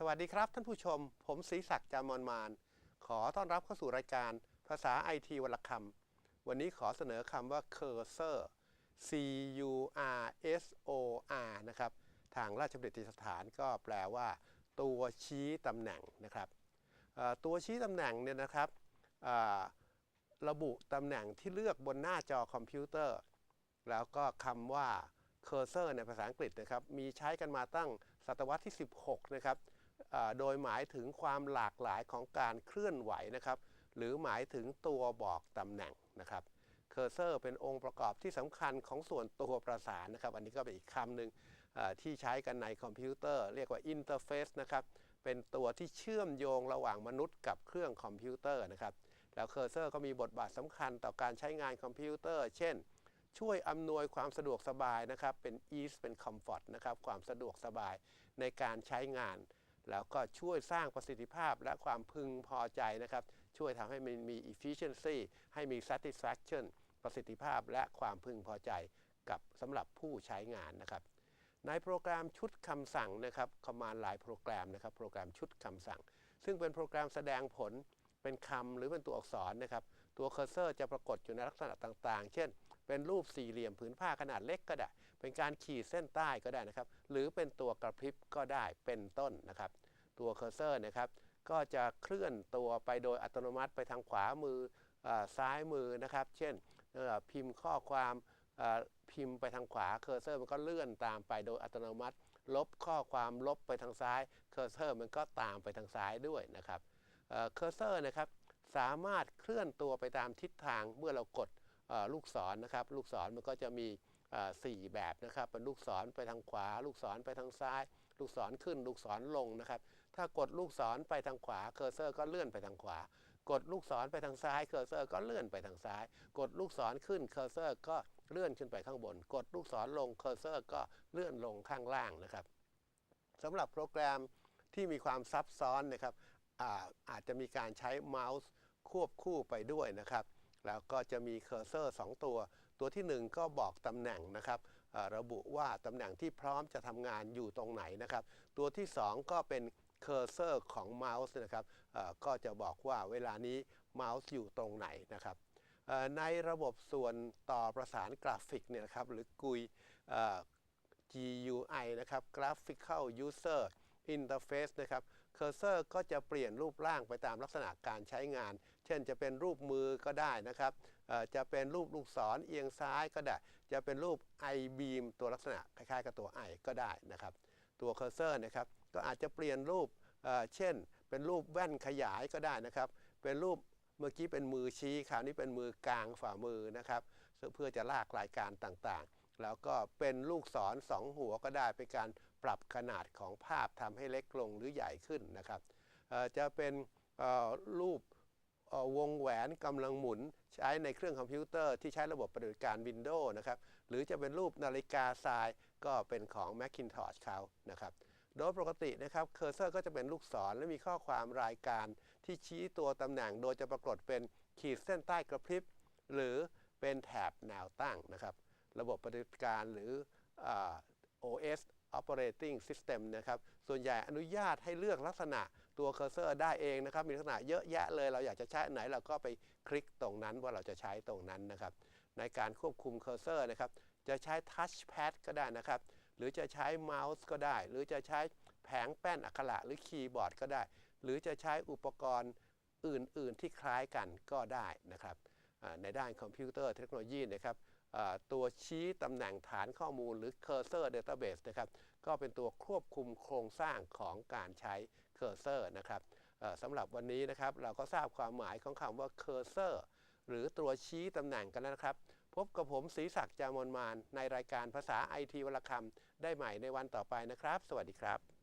สวัสดีครับท่านผู้ชม ผมศรีศักดิ์จามอนมาน ขอต้อนรับเข้าสู่รายการภาษาไอทีวลคำวันนี้ขอเสนอคำว่า cursor C U R S O R นะครับ ทางราชบัณฑิตยสถานก็แปลว่า ตัวชี้ตำแหน่งนะครับตัวชี้ตำแหน่งเนี่ยนะครับระบุตำแหน่งที่เลือกบนหน้าจอคอมพิวเตอร์ แล้วก็คำว่า cursor ในภาษาอังกฤษนะครับ มีใช้กันมาตั้งศตวรรษที่ 16 นะครับ โดยหมายถึงความหลากหลายของการเคลื่อนไหวนะครับ หรือหมายถึงตัวบอกตำแหน่งนะครับ cursor เป็นองค์ประกอบที่สำคัญของส่วนตัวประสานนะครับ อันนี้ก็เป็นอีกคำหนึ่งที่ใช้กันในคอมพิวเตอร์ เรียกว่า interface นะครับเป็นตัวที่เชื่อมโยงระหว่างมนุษย์กับเครื่องคอมพิวเตอร์นะครับแล้วเคอร์เซอร์ก็มีบทบาทสำคัญต่อการใช้งานคอมพิวเตอร์ เช่น ช่วยอำนวยความสะดวกสบายนะครับ เป็น ease เป็น comfort นะครับ ความสะดวกสบายในการใช้งาน แล้วก็ช่วยสร้างประสิทธิภาพและความพึงพอใจนะครับ ช่วยทำให้มันมี efficiency ให้มี satisfaction ประสิทธิภาพและความพึงพอใจกับสำหรับผู้ใช้งานนะครับ ในโปรแกรมชุดคำสั่งนะครับคอมมานด์ไลน์โปรแกรมนะครับ โปรแกรมชุดคำสั่ง ซึ่งเป็นโปรแกรมแสดงผลเป็นคำหรือเป็นตัวอักษรนะครับ ตัวเคอร์เซอร์จะปรากฏอยู่ในลักษณะต่างๆ เช่น เป็นรูปสี่เหลี่ยมผืนผ้าขนาดเล็กก็ได้ เป็นการขีดเส้นใต้ก็ได้นะครับ หรือเป็นตัวกระพริบก็ได้ เป็นต้นนะครับ ตัวเคอร์เซอร์นะครับก็จะเคลื่อนตัวไปโดยอัตโนมัติไปทางขวามืออซ้ายมือนะครับ เช่นพิมพ์ข้อความพิมพ์ไปทางขวาเคอร์เซอร์มันก็เลื่อนตามไปโดยอัตโนมัติ ลบข้อความลบไปทางซ้ายเคอร์เซอร์มันก็ตามไปทางซ้ายด้วยนะครับเคอร์เซอร์นะครับสามารถเคลื่อนตัวไปตามทิศทางเมื่อเรากดลูกศรนะครับ ลูกศรมันก็จะมี สี่แบบนะครับเป็นลูกศรไปทางขวา ลูกศรไปทางซ้าย ลูกศรขึ้น ลูกศรลงนะครับ ถ้ากดลูกศรไปทางขวาเคอร์เซอร์ก็เลื่อนไปทางขวา กดลูกศรไปทางซ้ายเคอร์เซอร์ก็เลื่อนไปทางซ้าย กดลูกศรขึ้นเคอร์เซอร์ก็เลื่อนขึ้นไปข้างบน กดลูกศรลงเคอร์เซอร์ก็เลื่อนลงข้างล่างนะครับสำหรับโปรแกรมที่มีความซับซ้อนนะครับอาอาจจะมีการใช้เมาส์ควบคู่ไปด้วยนะครับ แล้วก็จะมีเคอร์เซอร์ 2 ตัว ตัวทีหนึ่1 ก็บอกตำแหน่งนะครับระบุว่าตำแหน่งที่พร้อมจะทำงานอยู่ตรงไหนนะครับ ตัวที่ 2 ก็เป็นเคอร์เซอร์ของเมาส์นะครับก็จะบอกว่าเวลานี้เมาส์อยู่ตรงไหนนะครับในระบบส่วนต่อประสานกราฟิกเนี่ยนะครับหรือกุยเอ่อ GUI นะครับ Graphical User Interface นะครับ Cursor ก็จะเปลี่ยนรูปร่างไปตามลักษณะการใช้งาน เช่นจะเป็นรูปมือก็ได้นะครับ จะเป็นรูปลูกศรเอียงซ้ายก็ได้ จะเป็นรูป I beam ตัวลักษณะคล้ายๆกับตัว I ก็ได้นะครับ ตัว Cursor นะครับก็อาจจะเปลี่ยนรูปเเช่น เป็นรูปแว่นขยายก็ได้นะครับ เป็นรูปเมื่อกี้เป็นมือชี้คราวนี้เป็นมือกลางฝ่ามือนะครับ เพื่อจะลากรายการต่างๆ แล้วก็เป็นลูกศรสองหัวก็ได้เป็นการ ปรับขนาดของภาพทำให้เล็กลงหรือใหญ่ขึ้นนะครับจะเป็นรูปวงแหวนกำลังหมุนใช้ในเครื่องคอมพิวเตอร์ที่ใช้ระบบปฏิบัติการ Windows นะครับหรือจะเป็นรูปนาฬิกาทรายก็เป็นของ Macintosh เขานะครับโดยปกตินะครับเคอร์เซอร์ก็จะเป็นลูกศรและมีข้อความรายการที่ชี้ตัวตำแหน่ง โดยจะปรากฏเป็นขีดเส้นใต้กระพริบ หรือเป็นแถบแนวตั้งนะครับ ระบบปฏิบัติการหรืออ OS Operating System นะครับ ส่วนใหญ่อนุญาตให้เลือกลักษณะตัวเคอร์เซอร์ได้เองนะครับ มีลักษณะเยอะแยะเลย เราอยากจะใช้ไหนเราก็ไปคลิกตรงนั้นว่าเราจะใช้ตรงนั้นนะครับ ในการควบคุมเคอร์เซอร์นะครับ จะใช้ทัชแพดก็ได้นะครับ หรือจะใช้เมาส์ก็ได้ หรือจะใช้แผงแป้นอักขระหรือคีย์บอร์ดก็ได้ หรือจะใช้อุปกรณ์อื่น ๆ ที่คล้ายกันก็ได้นะครับ ในด้านคอมพิวเตอร์เทคโนโลยีนะครับ ตัวชี้ตำแหน่งฐานข้อมูลหรือ Cursor Database นะครับ ก็เป็นตัวควบคุมโครงสร้างของการใช้ Cursor นะครับสำหรับวันนี้นะครับ เราก็ทราบความหมายของคำว่า Cursor หรือตัวชี้ตำแหน่งกันแล้วนะครับ พบกับผมศรีศักดิ์จามนมานในรายการภาษาไอทีวลคำได้ใหม่ในวันต่อไปนะครับ สวัสดีครับ